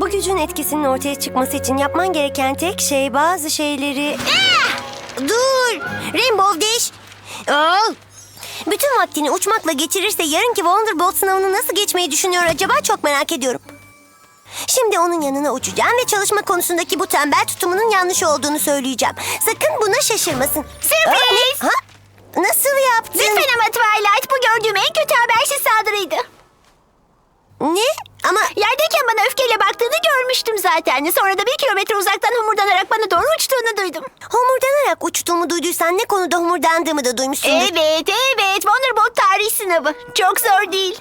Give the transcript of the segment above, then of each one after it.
Bu gücün etkisinin ortaya çıkması için yapman gereken tek şey bazı şeyleri... Ah! Dur! Rainbow Dash! Al! Bütün vaktini uçmakla geçirirse yarınki Wonderbolt sınavını nasıl geçmeyi düşünüyor acaba çok merak ediyorum. Şimdi onun yanına uçacağım ve çalışma konusundaki bu tembel tutumunun yanlış olduğunu söyleyeceğim. Sakın buna şaşırmasın. Sürpriz! Ha? ha? Nasıl yaptın? Lütfen ama Twilight bu gördüğüm en kötü habersiz saldırıydı. Ne? Ama Yerdeyken bana öfkeyle baktığını görmüştüm zaten. Sonra da bir kilometre uzaktan homurdanarak bana doğru uçtuğunu duydum. homurdanarak uçtuğumu duyduysan ne konuda homurdandığımı da duymuşsundur. Evet, evet. Wonderbolt tarih sınavı. Çok zor değil.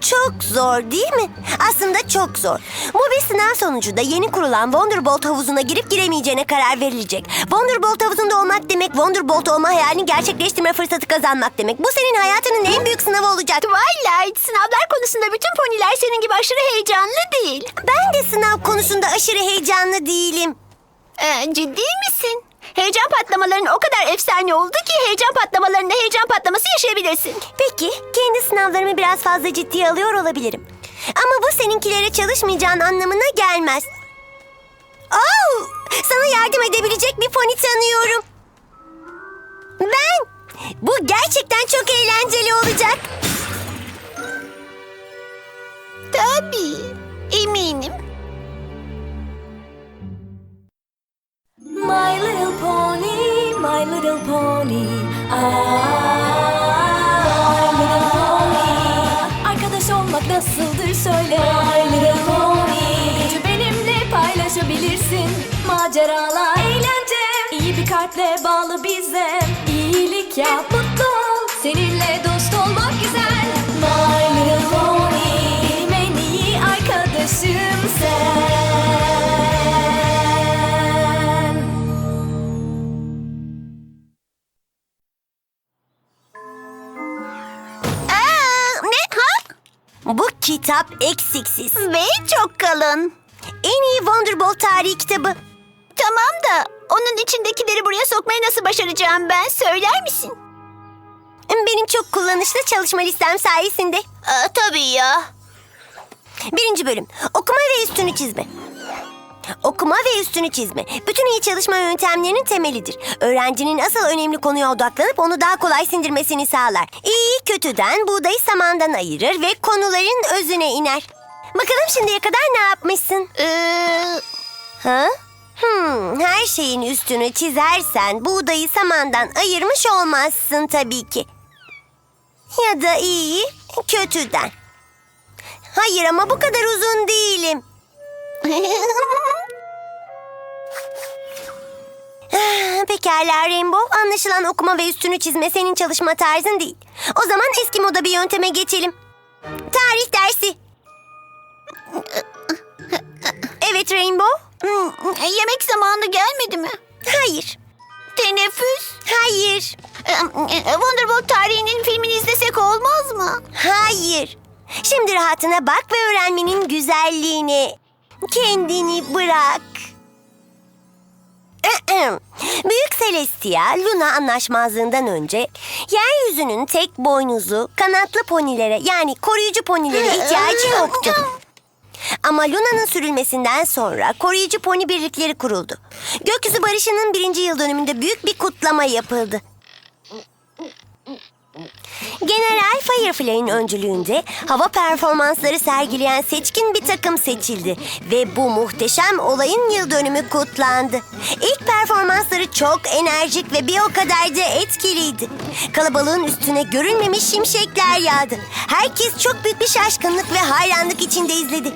Çok zor değil mi? Aslında çok zor. Bu bir sınav sonucunda yeni kurulan Wonderbolt havuzuna girip giremeyeceğine karar verilecek. Wonderbolt havuzunda olmak demek Wonderbolt olma hayalini gerçekleştirme fırsatı kazanmak demek. Bu senin hayatının en büyük sınavı olacak. Twilight, sınavlar konusunda bütün poniler senin gibi aşırı heyecanlı değil. Ben de sınav konusunda aşırı heyecanlı değilim. Ee, ciddi misin? Heyecan patlamaların o kadar efsane oldu ki heyecan patlamalarında heyecan patlaması yaşayabilirsin. Peki, kendi sınavlarımı biraz fazla ciddiye alıyor olabilirim. Ama bu seninkilere çalışmayacağın anlamına gelmez. Oh, sana yardım edebilecek bir pony tanıyorum. Ben. Bu gerçekten çok eğlenceli olacak. Tabii, eminim. My little pony, my little pony. I, my little pony. Arkadaş olmak nasıldır söyle. My little pony. Gücü benimle paylaşabilirsin. Maceralar, eğlence. İyi bir kalple bağlı bize. İyilik yap, mutlu ol. Seninle kitap eksiksiz. Ve çok kalın. En iyi Wonderbolt tarihi kitabı. Tamam da onun içindekileri buraya sokmayı nasıl başaracağım ben? Söyler misin? Benim çok kullanışlı çalışma listem sayesinde. Aa, tabii ya. Birinci bölüm. Okuma ve üstünü çizme. Okuma ve üstünü çizme. Bütün iyi çalışma yöntemlerinin temelidir. Öğrencinin asıl önemli konuya odaklanıp onu daha kolay sindirmesini sağlar. İyi kötüden, buğdayı samandan ayırır ve konuların özüne iner. Bakalım şimdiye kadar ne yapmışsın? Ee, Ha? Hmm, her şeyin üstünü çizersen buğdayı samandan ayırmış olmazsın tabii ki. Ya da iyi, kötüden. Hayır ama bu kadar uzun değilim. Ah, Pekala Rainbow. Anlaşılan okuma ve üstünü çizme senin çalışma tarzın değil. O zaman eski moda bir yönteme geçelim. Tarih dersi. Evet Rainbow. hmm, yemek zamanı gelmedi mi? Hayır. Teneffüs. Hayır. E, Wonderbolt tarihinin filmini izlesek olmaz mı? Hayır. Şimdi rahatına bak ve öğrenmenin güzelliğini. Kendini bırak. Büyük Celestia, Luna anlaşmazlığından önce yeryüzünün tek boynuzlu, kanatlı ponilere yani koruyucu ponilere ihtiyacı yoktu. Ama Luna'nın sürülmesinden sonra koruyucu pony birlikleri kuruldu. Gökyüzü Barışı'nın birinci yıl dönümünde büyük bir kutlama yapıldı. General Firefly'in öncülüğünde hava performansları sergileyen seçkin bir takım seçildi ve bu muhteşem olayın yıl dönümü kutlandı. İlk performansları çok enerjik ve bir o kadar da etkiliydi. Kalabalığın üstüne görülmemiş şimşekler yağdı. Herkes çok büyük bir şaşkınlık ve hayranlık içinde izledi.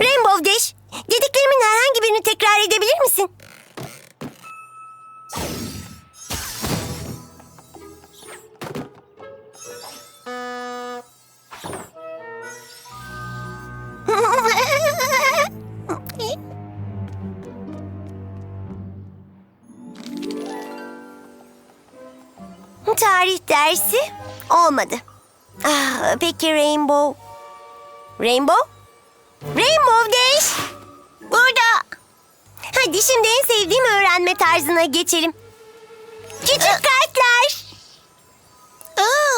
Rainbow Dash, dediklerimin herhangi birini tekrar edebilir misin? Tarih dersi olmadı. Ah, peki Rainbow? Rainbow? Rainbow Dash! Burada. Hadi şimdi en sevdiğim öğrenme tarzına geçelim. Küçük kartlar.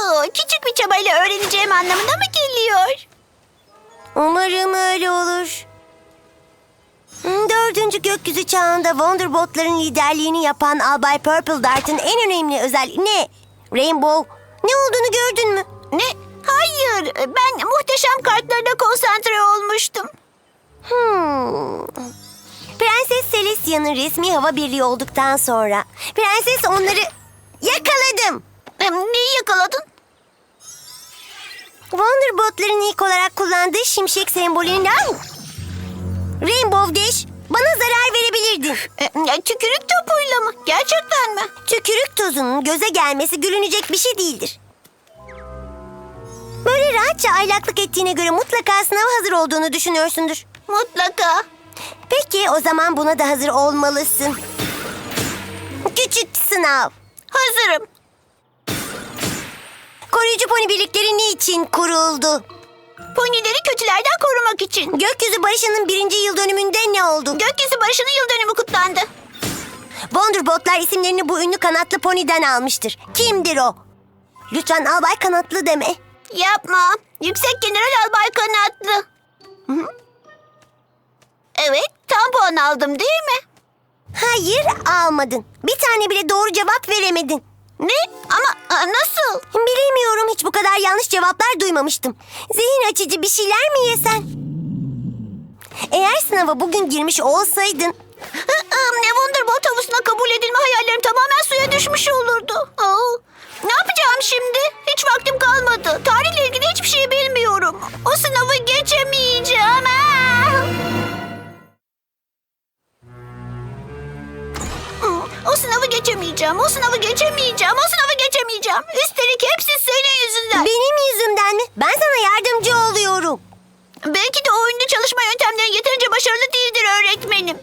Oo, küçük bir çabayla öğreneceğim anlamına mı geliyor? Umarım öyle olur. Hmm, Dördüncü gökyüzü çağında Wonderbot'ların liderliğini yapan Albay Purple Dart'ın en önemli özelliği ne? Rainbow. Ne olduğunu gördün mü? Ne? Hayır, ben muhteşem kartlarına konsantre olmuştum. Hmm. Prenses Celestia'nın resmi hava birliği olduktan sonra prenses onları yakaladım. Hem Neyi yakaladın? Wonderbot'ların ilk olarak kullandığı şimşek sembolünden Rainbow Dash bana zarar verebilirdin. E, tükürük topuyla mı? Gerçekten mi? Tükürük tozunun göze gelmesi gülünecek bir şey değildir. Böyle rahatça aylaklık ettiğine göre mutlaka sınava hazır olduğunu düşünüyorsundur. Mutlaka. Peki o zaman buna da hazır olmalısın. Küçük sınav. Hazırım. Koruyucu pony birlikleri niçin kuruldu? Ponileri kötülerden korumak için. Gökyüzü Barışı'nın birinci yıl dönümünde ne oldu? Gökyüzü Barışı'nın yıl dönümü kutlandı. Wonderbotlar isimlerini bu ünlü kanatlı poniden almıştır. Kimdir o? Lütfen albay kanatlı deme. Yapma. Yüksek General Albay Kanatlı. Hı? Evet, tam puan aldım değil mi? Hayır almadın. Bir tane bile doğru cevap veremedin. Ne? Ama a, nasıl? Bilemiyorum hiç bu kadar yanlış cevaplar duymamıştım. Zihin açıcı bir şeyler mi yesen? Eğer sınava bugün girmiş olsaydın Ne Wonderbolt havuzuna kabul edilme hayallerim tamamen suya düşmüş olurdu. Aa, ne yapacağım şimdi? Hiç vaktim kalmadı. Tarihle ilgili hiçbir şey bilmiyorum. O sınavı geçemeyeceğim. Aa! O sınavı geçemeyeceğim. O sınavı geçemeyeceğim. O sınavı geçemeyeceğim. Üstelik hepsi senin yüzünden. benim yüzümden mi? Ben sana yardımcı oluyorum. Belki de oyunda çalışma yöntemlerin yeterince başarılı değildir öğretmenim.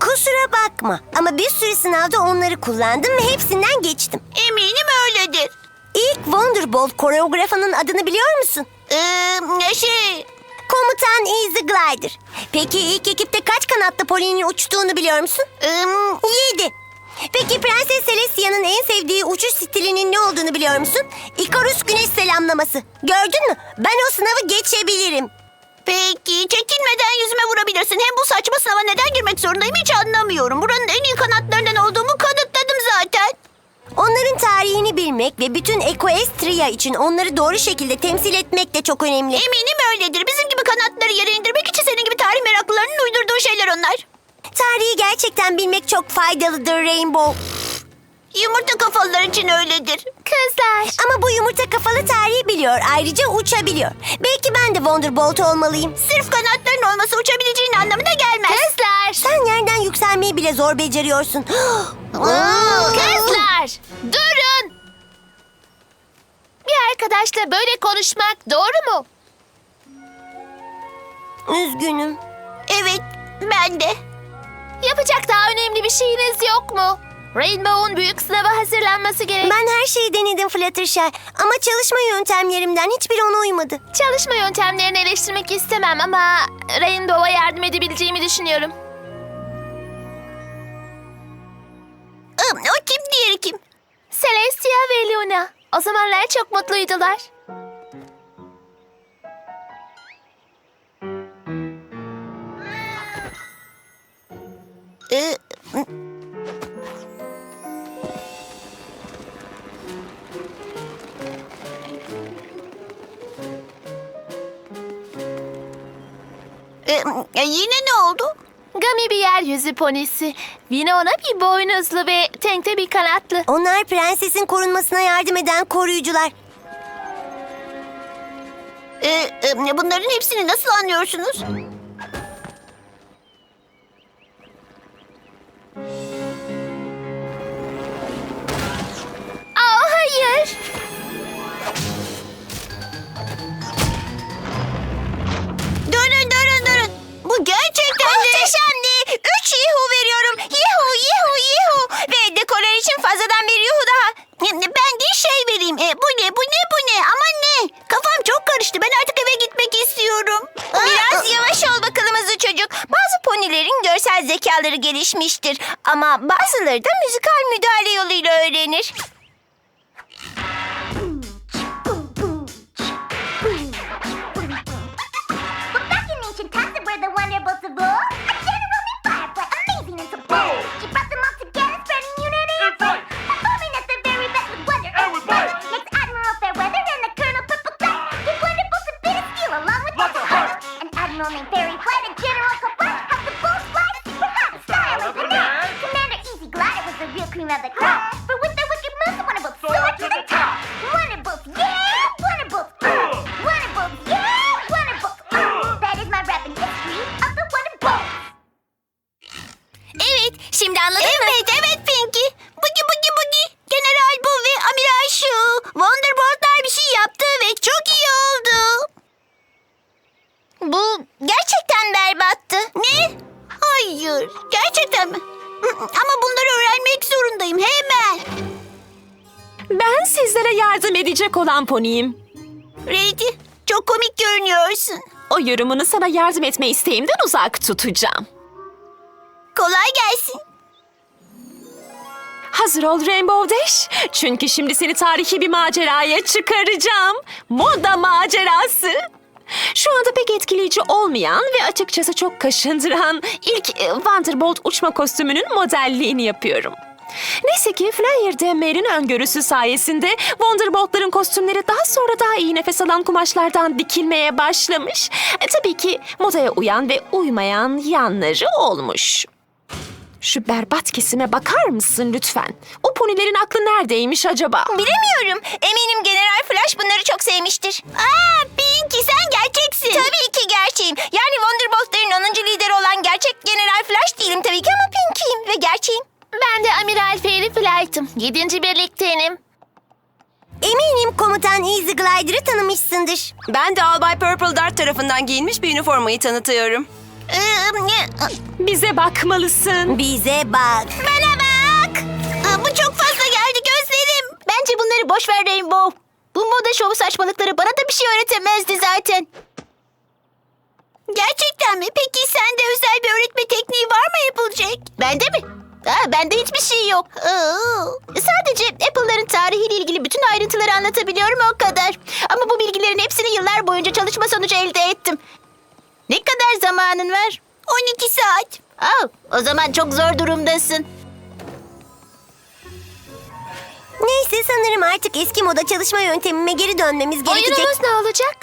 Kusura bakma ama bir sürü sınavda onları kullandım ve hepsinden geçtim. Eminim öyledir. İlk Wonderbolt koreografının adını biliyor musun? Ee, şey... Komutan Easy Glider. Peki ilk ekipte kaç kanatlı polinin uçtuğunu biliyor musun? ım, Yedi. Peki Prenses Celestia'nın en sevdiği uçuş stilinin ne olduğunu biliyor musun? Ikarus güneş selamlaması. Gördün mü? Ben o sınavı geçebilirim. Peki çekinmeden yüzüme vurabilirsin. Hem bu saçma sınava neden girmek zorundayım hiç anlamıyorum. Buranın en iyi kanatlarından olduğumu kanıtladım zaten. Onların tarihini bilmek ve bütün Equestria için onları doğru şekilde temsil etmek de çok önemli. Eminim öyledir. Bizim gibi kanatları yere indirmek için senin gibi tarih meraklılarının uydurduğu şeyler onlar. Tarihi gerçekten bilmek çok faydalıdır Rainbow. Yumurta kafalılar için öyledir. Kızlar. Ama bu yumurta kafalı tarihi biliyor. Ayrıca uçabiliyor. Belki ben de Wonderbolt olmalıyım. Sırf kanatların olması uçabileceğin anlamına gelmez. Kızlar! Sen yerden yükselmeyi bile zor beceriyorsun. Kızlar! Durun! Bir arkadaşla böyle konuşmak doğru mu? Üzgünüm. Evet, ben de. Yapacak daha önemli bir şeyiniz yok mu? Rainbow'un büyük sınava hazırlanması gerek. Ben her şeyi denedim Fluttershy ama çalışma yöntemlerimden hiçbiri ona uymadı. Çalışma yöntemlerini eleştirmek istemem ama Rainbow'a yardım edebileceğimi düşünüyorum. Celestia ve Luna. O zamanlar çok mutluydular. Ee, Ee, yine ne oldu? Gami bir yeryüzü ponisi. Winona bir boynuzlu ve Tank de bir kanatlı. Onlar prensesin korunmasına yardım eden koruyucular. Ee, e, bunların hepsini nasıl anlıyorsunuz? Öğrenir. Şimdi anladın evet, mı? Evet evet Pinky. Bugi bugi bugi. General bu ve Amiral şu. Wonderboardlar bir şey yaptı ve çok iyi oldu. Bu gerçekten berbattı. Ne? Hayır. Gerçekten mi? Ama bunları öğrenmek zorundayım hemen. Ben sizlere yardım edecek olan poniyim. Reddy çok komik görünüyorsun. O yorumunu sana yardım etme isteğimden uzak tutacağım. Kolay gelsin. Hazır ol Rainbow Dash. Çünkü şimdi seni tarihi bir maceraya çıkaracağım. Moda macerası. Şu anda pek etkileyici olmayan ve açıkçası çok kaşındıran ilk e, Wonderbolt uçma kostümünün modelliğini yapıyorum. Neyse ki Flyer Demer'in öngörüsü sayesinde Wonderbolt'ların kostümleri daha sonra daha iyi nefes alan kumaşlardan dikilmeye başlamış. E, tabii ki modaya uyan ve uymayan yanları olmuş. Şu berbat kesime bakar mısın lütfen? O ponilerin aklı neredeymiş acaba? Bilemiyorum. Eminim General Flash bunları çok sevmiştir. Aa, Pinky sen gerçeksin. Tabii ki gerçeğim. Yani Wonderbolt'ların 10. lideri olan gerçek General Flash değilim tabii ki ama Pinky'yim ve gerçeğim. Ben de Amiral Fairy Flight'ım. Yedinci birliktenim. Eminim komutan Easy Glider'ı tanımışsındır. Ben de Albay Purple Dart tarafından giyilmiş bir üniformayı tanıtıyorum. Bize bakmalısın. Bize bak. Bana bak. Aa, bu çok fazla geldi gözlerim. Bence bunları boş ver Rainbow. Bu moda şovu saçmalıkları bana da bir şey öğretemezdi zaten. Gerçekten mi? Peki sende özel bir öğretme tekniği var mı yapılacak? Bende mi? Aa, bende hiçbir şey yok. Aa, sadece Apple'ların tarihiyle ilgili bütün ayrıntıları anlatabiliyorum o kadar. Ama bu bilgilerin hepsini yıllar boyunca çalışma sonucu elde ettim. Ne kadar zamanın var? 12 saat. Aa, o zaman çok zor durumdasın. Neyse sanırım artık eski moda çalışma yöntemime geri dönmemiz gerekecek. Oyunumuz ne olacak?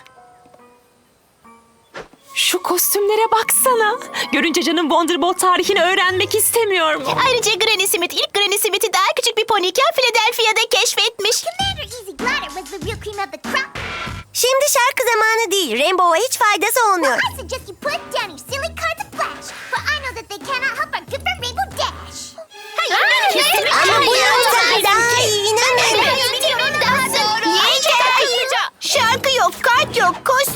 Şu kostümlere baksana. Görünce canım Wonderbolt tarihini öğrenmek istemiyor mu? Ayrıca Granny Smith ilk Granny Smith'i daha küçük bir poniyken Philadelphia'da keşfetmiş. Şimdi şarkı zamanı değil. Rainbow'a hiç faydası olmuyor. I suggest you put down your silly card to Flash, but I know that they cannot help our good friend Rainbow Dash. Ama bu yöntem daha iyi. İnanın. Yeter! Şarkı yok, kart yok, kostüm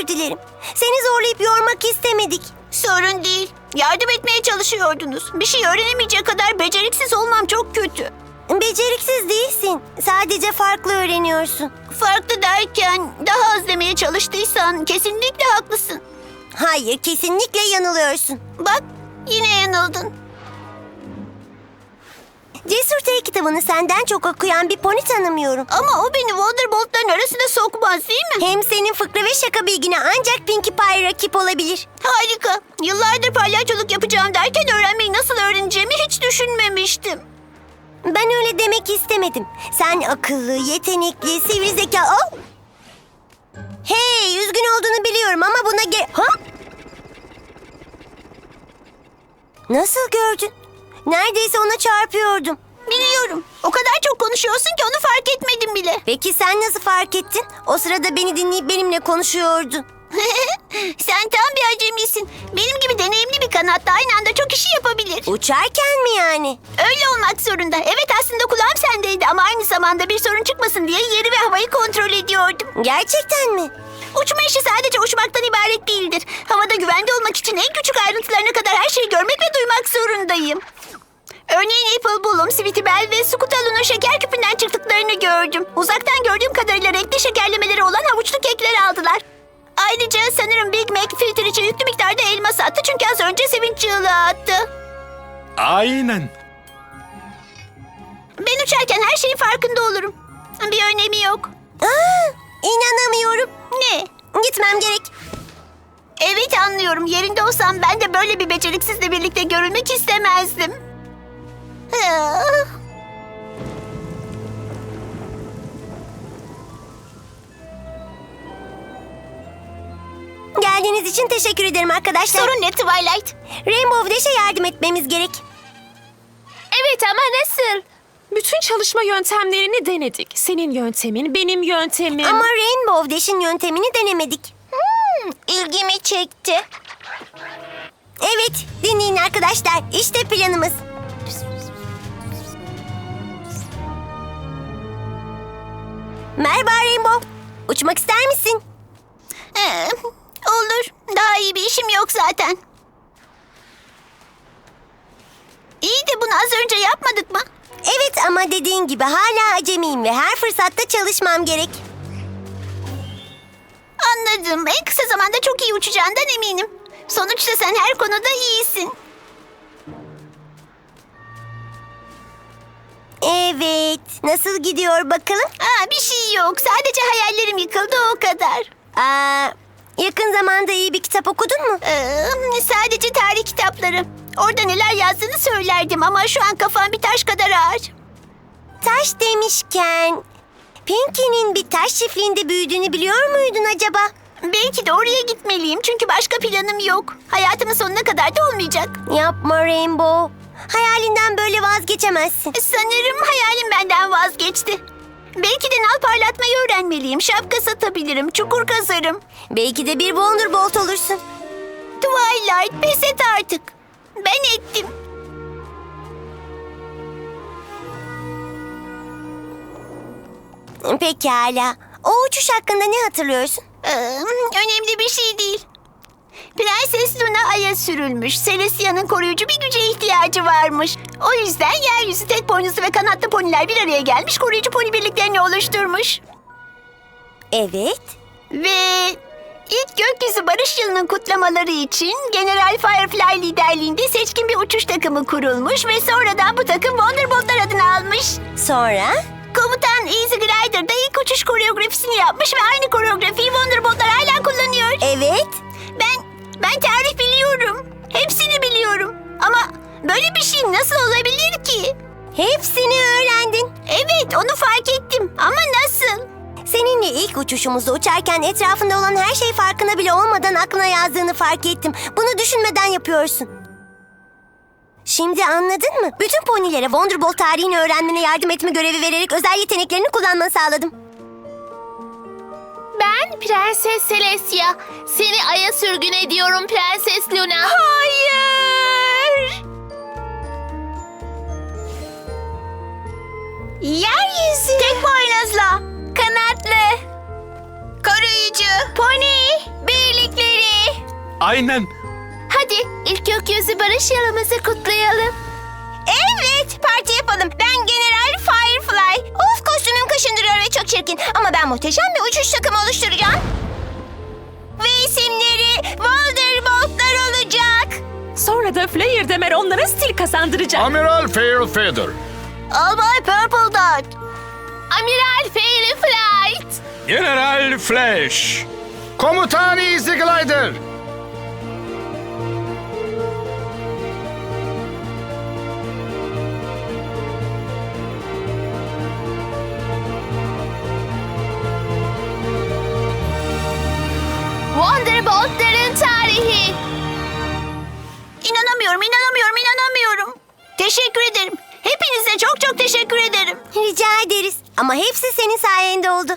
özür dilerim. Seni zorlayıp yormak istemedik. Sorun değil. Yardım etmeye çalışıyordunuz. Bir şey öğrenemeyecek kadar beceriksiz olmam çok kötü. Beceriksiz değilsin. Sadece farklı öğreniyorsun. Farklı derken daha az demeye çalıştıysan kesinlikle haklısın. Hayır, kesinlikle yanılıyorsun. Bak yine yanıldın. Cesur T kitabını senden çok okuyan bir pony tanımıyorum. Ama o beni Wonderbolt'ların arasına sokmaz değil mi? Hem senin fıkra ve şaka bilgine ancak Pinkie Pie rakip olabilir. Harika. Yıllardır palyaçoluk yapacağım derken öğrenmeyi nasıl öğreneceğimi hiç düşünmemiştim. Ben öyle demek istemedim. Sen akıllı, yetenekli, sivri zeka... Oh! Hey, üzgün olduğunu biliyorum ama buna ge... Ha? Nasıl gördün? Neredeyse ona çarpıyordum. Biliyorum. O kadar çok konuşuyorsun ki onu fark etmedim bile. Peki sen nasıl fark ettin? O sırada beni dinleyip benimle konuşuyordun. Sen tam bir acemisin. Benim gibi deneyimli bir kanatta aynı anda çok işi yapabilir. Uçarken mi yani? Öyle olmak zorunda. Evet aslında kulağım sendeydi ama aynı zamanda bir sorun çıkmasın diye yeri ve havayı kontrol ediyordum. Gerçekten mi? Uçma işi sadece uçmaktan ibaret değildir. Havada güvende olmak için en küçük ayrıntılarına kadar her şeyi görmek ve duymak zorundayım. Örneğin Apple Bloom, Sweetie Belle ve Scootaloon'un şeker küpünden çıktıklarını gördüm. Uzaktan gördüğüm kadarıyla renkli şekerlemeleri olan havuçlu kekler aldılar. Ayrıca sanırım Big Mac filtre için yüklü miktarda elma sattı çünkü az önce sevinç çığlığı attı. Aynen. Ben uçarken her şeyin farkında olurum. Bir önemi yok. Aa, inanamıyorum. Ne? Gitmem gerek. Evet anlıyorum. Yerinde olsam ben de böyle bir beceriksizle birlikte görülmek istemezdim. Geldiğiniz için teşekkür ederim arkadaşlar. Sorun ne Twilight? Rainbow Dash'e yardım etmemiz gerek. Evet ama nasıl? Bütün çalışma yöntemlerini denedik. Senin yöntemin, benim yöntemim. Ama Rainbow Dash'in yöntemini denemedik. ilgimi çekti. Evet, dinleyin arkadaşlar. İşte planımız. Merhaba Rainbow. Uçmak ister misin? Ee, olur. Daha iyi bir işim yok zaten. İyi de bunu az önce yapmadık mı? Evet ama dediğin gibi hala acemiyim ve her fırsatta çalışmam gerek. Anladım. En kısa zamanda çok iyi uçacağından eminim. Sonuçta sen her konuda iyisin. Evet, nasıl gidiyor bakalım? Aa, bir şey yok. Sadece hayallerim yıkıldı o kadar. Aa, yakın zamanda iyi bir kitap okudun mu? Ee, sadece tarih kitapları. Orada neler yazdığını söylerdim ama şu an kafam bir taş kadar ağır. Taş demişken... Pinky'nin bir taş çiftliğinde büyüdüğünü biliyor muydun acaba? Belki de oraya gitmeliyim çünkü başka planım yok. Hayatımın sonuna kadar da olmayacak. Yapma Rainbow. Hayalinden böyle vazgeçemezsin. Sanırım hayalim benden vazgeçti. Belki de nal parlatmayı öğrenmeliyim. Şapka satabilirim, çukur kazarım. Belki de bir Wonderbolt olursun. Twilight pes et artık. Ben ettim. Pekala. O uçuş hakkında ne hatırlıyorsun? Ee, önemli bir şey değil. Prenses Luna Ay'a sürülmüş. Celestia'nın koruyucu bir güce ihtiyacı varmış. O yüzden yeryüzü tek boynuzlu ve kanatlı poniler bir araya gelmiş koruyucu poni birliklerini oluşturmuş. Evet. Ve ilk gökyüzü barış yılının kutlamaları için General Firefly liderliğinde seçkin bir uçuş takımı kurulmuş ve sonradan bu takım Wonderboltlar adını almış. Sonra? Komutan Easy Glider da ilk uçuş koreografisini yapmış ve aynı koreografiyi Wonderboltlar böyle bir şey nasıl olabilir ki? Hepsini öğrendin. Evet, onu fark ettim. Ama nasıl? Seninle ilk uçuşumuzda uçarken etrafında olan her şey farkına bile olmadan aklına yazdığını fark ettim. Bunu düşünmeden yapıyorsun. Şimdi anladın mı? Bütün ponilere Wonderbolt tarihini öğrenmene yardım etme görevi vererek özel yeteneklerini kullanmanı sağladım. Ben Prenses Celestia. Seni aya sürgün ediyorum Prenses Luna. Hayır! Yeryüzü. Tek boynuzla. Kanatlı. Koruyucu. Pony. Birlikleri. Aynen. Hadi ilk gökyüzü barış yılımızı kutlayalım. Evet, parti yapalım. Ben General Firefly. Of kostümüm kaşındırıyor ve çok çirkin. Ama ben muhteşem bir uçuş takımı oluşturacağım. Ve isimleri Wonderbolt'lar olacak. Sonra da Flair Demer onlara stil kazandıracak. Amiral Fairfeather. Albay Purple Dot. Amiral Fairy Flight. General Flash. Komutan Easy Glider. Teşekkür ederim. Rica ederiz. Ama hepsi senin sayende oldu.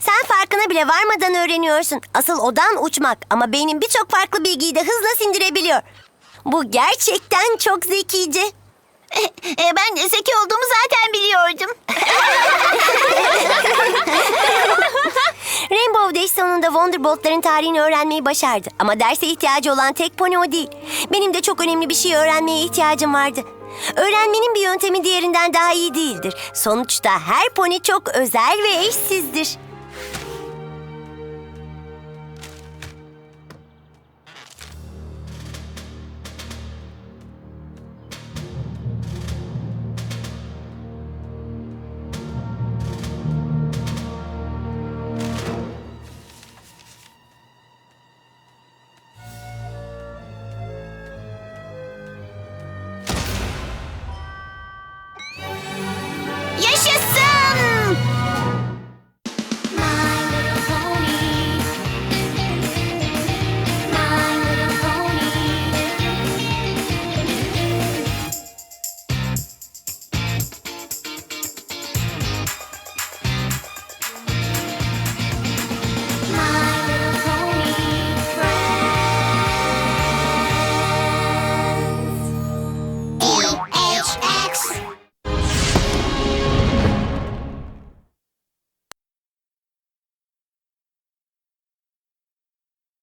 Sen farkına bile varmadan öğreniyorsun. Asıl odan uçmak ama beynin birçok farklı bilgiyi de hızla sindirebiliyor. Bu gerçekten çok zekice. E, ben de zeki olduğumu zaten biliyordum. Rainbow Dash sonunda Wonderbolt'ların tarihini öğrenmeyi başardı. Ama derse ihtiyacı olan tek pony o değil. Benim de çok önemli bir şey öğrenmeye ihtiyacım vardı. Öğrenmenin bir yöntemi diğerinden daha iyi değildir. Sonuçta her pony çok özel ve eşsizdir.